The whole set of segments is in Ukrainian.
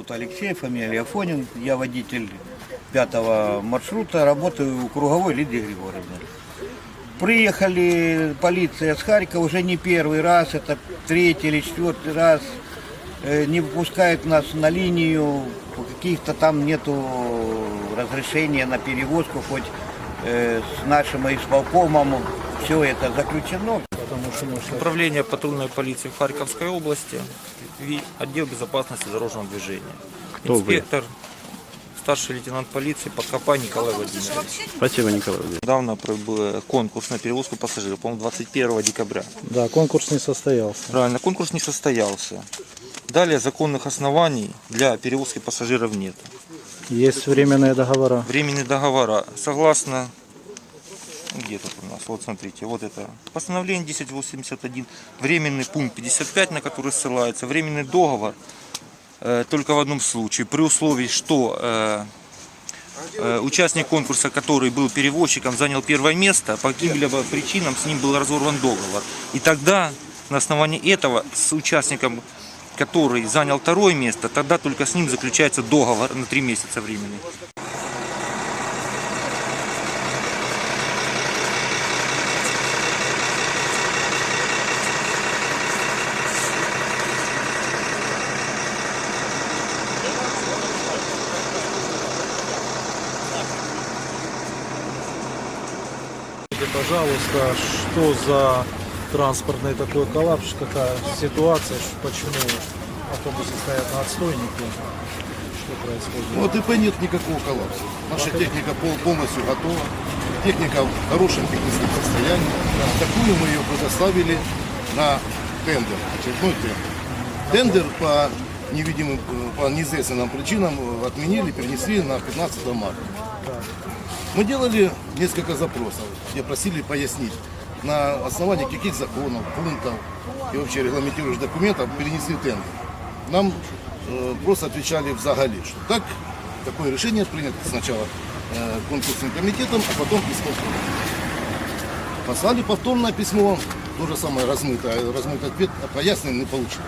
Вот Алексей, фамилия Афонин, я водитель пятого маршрута, работаю у круговой Лидии Григорьевны. Приехали полиция с Харькова уже не первый раз, это третий или четвертый раз. Э, Не выпускают нас на линию, каких-то там нету разрешения на перевозку, хоть э, с нашим исполкомом все это заключено. Управление патрульной полиции в Харьковской области, отдел безопасности дорожного движения. Кто вы? Инспектор, старший лейтенант полиции Подкопай Николай Владимирович. Спасибо, Николай Владимирович. Недавно был конкурс на перевозку пассажиров, по-моему, 21 декабря. Да, конкурс не состоялся. Правильно, конкурс не состоялся. Далее законных оснований для перевозки пассажиров нет. Есть временные договора. Временные договора, согласно, где тут у нас, вот смотрите, вот это постановление 1081, временный пункт 55, на который ссылается, временный договор э, только в одном случае, при условии, что э, э, участник конкурса, который был перевозчиком, занял первое место, по каким-либо причинам с ним был разорван договор. И тогда на основании этого с участником, который занял второе место, тогда только с ним заключается договор на три месяца временный. Скажите, пожалуйста, что за транспортный такой коллапс, какая ситуация, почему автобусы стоят на отстойнике, что происходит? Ну, АТП нет никакого коллапса. Наша техника пол- полностью готова. Техника в хорошем техническом состоянии. Такую мы ее предоставили на тендер, очередной тендер. Тендер по невидимым, э, по неизвестным нам причинам э, отменили, перенесли на 15 марта. Мы делали несколько запросов, где просили пояснить, на основании каких законов, пунктов и вообще регламентирующих документов перенесли тендер. Нам э, просто отвечали в загале, что так, такое решение принято сначала э, конкурсным комитетом, а потом исполкомом. Послали повторное письмо, то же самое размытое, размытый ответ, а пояснений не получили.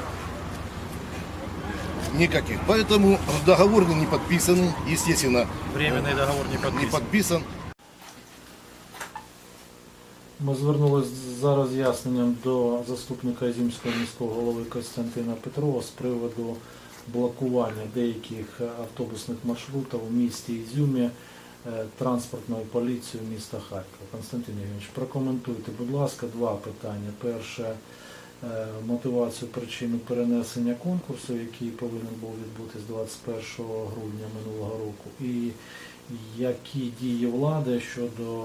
Никаких. Поэтому договор не подписаны, естественно, Временний договор не не подписан. подписан. Ми звернулися за роз'ясненням до заступника Ізюмського міського голови Костянтина Петрова з приводу блокування деяких автобусних маршрутів у місті Ізюмі е, транспортною поліцією міста Харкова. Константин Євгенович, прокоментуйте, будь ласка, два питання. Перше, мотивацію причину перенесення конкурсу, який повинен був відбутись 21 грудня минулого року, і які дії влади щодо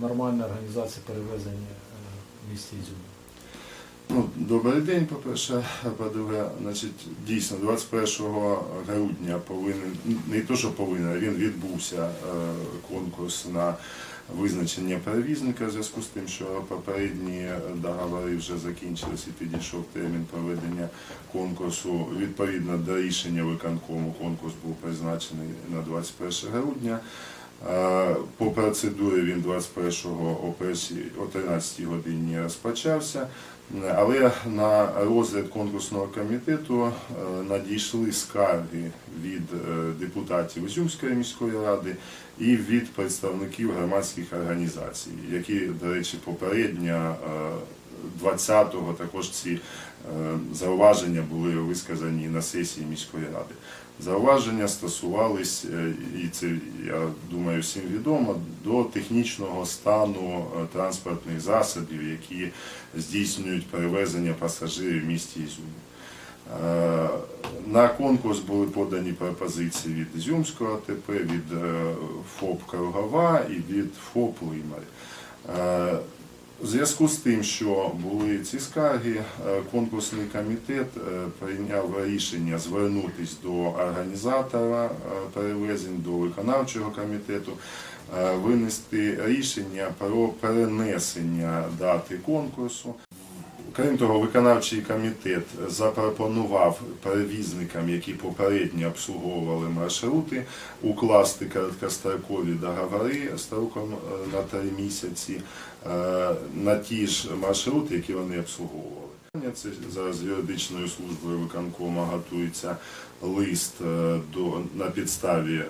нормальної організації перевезення е, в місті Ізюмі? Ну, добрий день, по-перше. По-друге, значить, дійсно, 21 грудня повинен, не то, що повинен, він відбувся е, конкурс на визначення перевізника в зв'язку з тим, що попередні договори вже закінчились і підійшов термін проведення конкурсу. Відповідно до рішення виконкому конкурс був призначений на 21 грудня. Е, По процедурі він 21-го о першій- о 13 годині розпочався, але на розгляд конкурсного комітету е, надійшли скарги від е, депутатів Ізюмської міської ради і від представників громадських організацій, які, до речі, попередньо е, 20-го також ці е, зауваження були висказані на сесії міської ради. Зауваження стосувались, е, і це я думаю всім відомо, до технічного стану е, транспортних засобів, які здійснюють перевезення пасажирів в місті Ізюм. Е, На конкурс були подані пропозиції від Ізюмського АТП, від ФОП Кругова і від ФОП Лимар. У зв'язку з тим, що були ці скарги, е, конкурсний комітет е, прийняв рішення звернутися до організатора е, перевезень, до виконавчого комітету, винести рішення про перенесення дати конкурсу. Крім того, виконавчий комітет запропонував перевізникам, які попередньо обслуговували маршрути, укласти короткострокові договори строком е, на три місяці е, на ті ж маршрути, які вони обслуговували. Це зараз юридичною службою виконкома готується лист е, до на підставі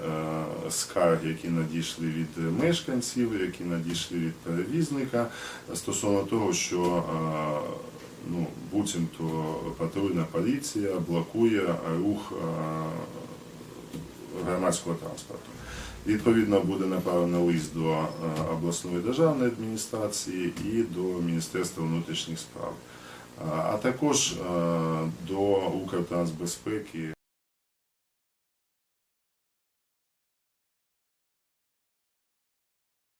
скарг, які надійшли від мешканців, які надійшли від перевізника стосовно того, що ну, буцімто патрульна поліція блокує рух е, громадського транспорту. Відповідно, буде направлено лист до е, обласної державної адміністрації і до Міністерства внутрішніх справ, а а також е, до Укртрансбезпеки.